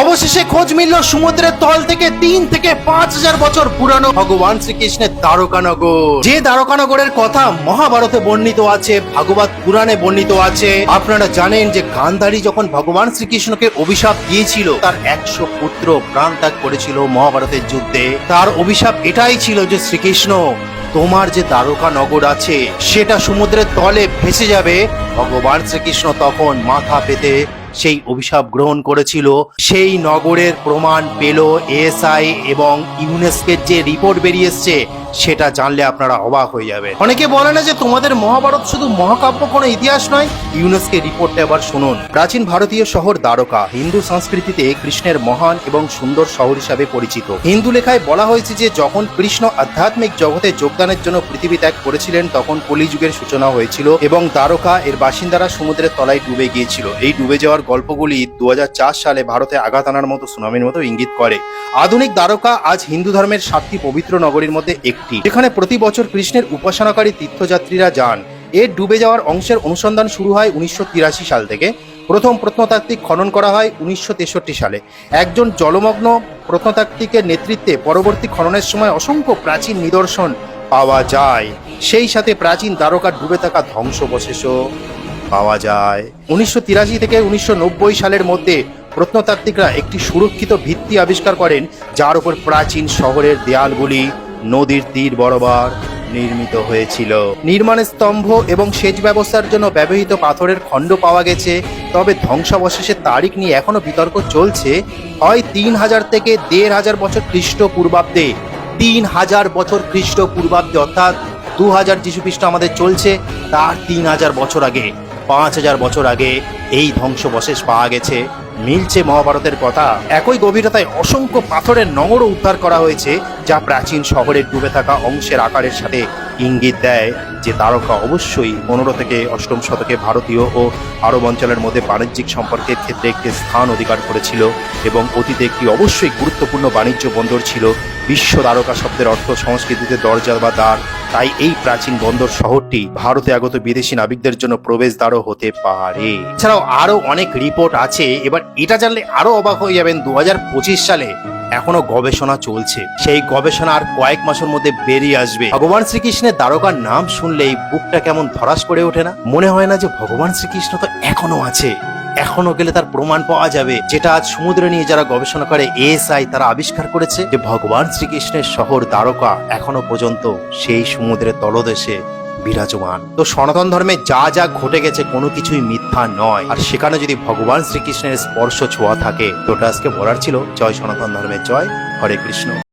অবশেষে খোঁজ মিলল সমুদ্রের তল থেকে তিন থেকে পাঁচ হাজার বছর পুরানো ভগবান শ্রীকৃষ্ণের দ্বারকানগর। যে দ্বারকানগরের কথা মহাভারতে বর্ণিত আছে, ভাগবত পুরাণে বর্ণিত আছে, আপনারা জানেন যে গান্ধারী যখন ভগবান শ্রীকৃষ্ণকে অভিশাপ দিয়েছিল, তার একশো পুত্র প্রাণ ত্যাগ করেছিল মহাভারতের যুদ্ধে। তার অভিশাপ এটাই ছিল যে শ্রীকৃষ্ণ, তোমার যে দ্বারকা নগর আছে, সেটা সমুদ্রের তলে ভেসে যাবে। ভগবান শ্রীকৃষ্ণ তখন মাথা পেতে সেই অভিশাপ গ্রহণ করেছিল। সেই নগরের প্রমাণ পেল এএসআই এবং ইউনেস্কের যে রিপোর্ট বেরিয়ে এসছে, সেটা জানলে আপনারা অবাক হয়ে যাবে অনেকে বলে না যে তোমাদের মহাভারত শুধু মহাকাব্য, কোনো ইতিহাস নয়। ইউনেস্কের রিপোর্টটা এবার শুনুন। প্রাচীন ভারতীয় শহর দ্বারকা, হিন্দু সংস্কৃতিতে কৃষ্ণের মহান এবং সুন্দর শহর হিসাবে পরিচিত। হিন্দু লেখায় বলা হয়েছে যে, যখন কৃষ্ণ আধ্যাত্মিক জগতে যোগদানের জন্য পৃথিবী ত্যাগ করেছিলেন, তখন কলিযুগের সূচনা হয়েছিল এবং দ্বারকা এর বাসিন্দারা সমুদ্রের তলায় ডুবে গিয়েছিল। এই ডুবে যাওয়ার গল্পগুলি দু হাজার চার সালে ভারতে আঘাত আনার মতো সুনামির মতো ইঙ্গিত করে। আধুনিক দ্বারকা আজ হিন্দু ধর্মের সাতটি পবিত্র নগরীর মধ্যে একটি। যেখানে প্রতি বছর কৃষ্ণের উপাসনাকারী তীর্থযাত্রীরা যান। এর ডুবে যাওয়ার অংশের অনুসন্ধান শুরু হয় উনিশশো তিরাশি সাল থেকে। প্রথম প্রত্নতাত্ত্বিক খনন করা হয় উনিশশো তেষট্টি সালে। একজন জলমগ্ন প্রত্নতাত্ত্বিকের নেতৃত্বে পরবর্তী খননের সময় অসংখ্য প্রাচীন নিদর্শন পাওয়া যায়। সেই সাথে প্রাচীন দ্বারকার ডুবে থাকা ধ্বংসবশেষও পাওয়া যায়। উনিশশো তিরাশি থেকে উনিশশো নব্বই সালের মধ্যে প্রত্নতাত্ত্বিকরা একটি সুরক্ষিত ভিত্তি আবিষ্কার করেন, যার উপর প্রাচীন শহরের দেয়ালগুলি নদীর তীর বরাবর নির্মিত হয়েছিল। নির্মাণের স্তম্ভ এবং সেচ ব্যবস্থার জন্য ব্যবহৃত পাথরের খণ্ড পাওয়া গেছে, তবে ধ্বংসাবশেষের তারিখ নিয়ে এখনও বিতর্ক চলছে। হয় তিন হাজার থেকে দেড় হাজার বছর খ্রিস্টপূর্বাব্দে, তিন হাজার বছর খ্রিস্টপূর্বাব্দে অর্থাৎ দু হাজার যিশু খ্রিস্ট আমাদের চলছে, তার তিন হাজার বছর আগে। পাঁচ হাজার বছর আগে এই ধ্বংসবশেষ পাওয়া গেছে। মিলছে মহাভারতের কথা। একই গভীরতায় অসংখ্য পাথরের নগরও উদ্ধার করা হয়েছে, যা প্রাচীন শহরের ডুবে থাকা অংশের আকারের সাথে ইঙ্গিত দেয় যে তারকা অবশ্যই পনেরো থেকে অষ্টম শতকে ভারতীয় ও আরব অঞ্চলের মধ্যে বাণিজ্যিক সম্পর্কের ক্ষেত্রে একটি স্থান অধিকার করেছিল এবং অতীতে একটি অবশ্যই গুরুত্বপূর্ণ বাণিজ্য বন্দর ছিল। বিশ্ব দ্বারকা শব্দের অর্থ সংস্কৃতিতে দরজা বা দ্বার। তাই এই প্রাচীন বন্দর শহরটি ভারতে আগত বিদেশি নাবিকদের জন্য প্রবেশদ্বারও হতে পারে। এছাড়াও আরও অনেক রিপোর্ট আছে। এবার এটা জানলে আরও অবাক হয়ে যাবেন দু হাজার পঁচিশ সালে এখনও গবেষণা চলছে। সেই গবেষণা আর কয়েক মাসের মধ্যে বেরিয়ে আসবে। ভগবান শ্রীকৃষ্ণের দ্বারকার নাম শুনলেই বুকটা কেমন ধরাস করে ওঠে না? মনে হয় না যে ভগবান শ্রীকৃষ্ণ তো এখনও আছে। এখনও গেলে তার প্রমাণ পাওয়া যাবে, যেটা আজ সমুদ্র নিয়ে যারা গবেষণা করে, এএসআই তারা আবিষ্কার করেছে যে ভগবান শ্রীকৃষ্ণের শহর দ্বারকা এখনও পর্যন্ত সেই সমুদ্রের তলদেশে বিরাজমান। তো সনাতন ধর্মে যা যা ঘটে গেছে কোনো কিছুই মিথ্যা নয়। আর সেখানে যদি ভগবান শ্রীকৃষ্ণের স্পর্শ ছোঁয়া থাকে, তো আজকে বলার ছিল, জয় সনাতন ধর্মের জয় হরে কৃষ্ণ।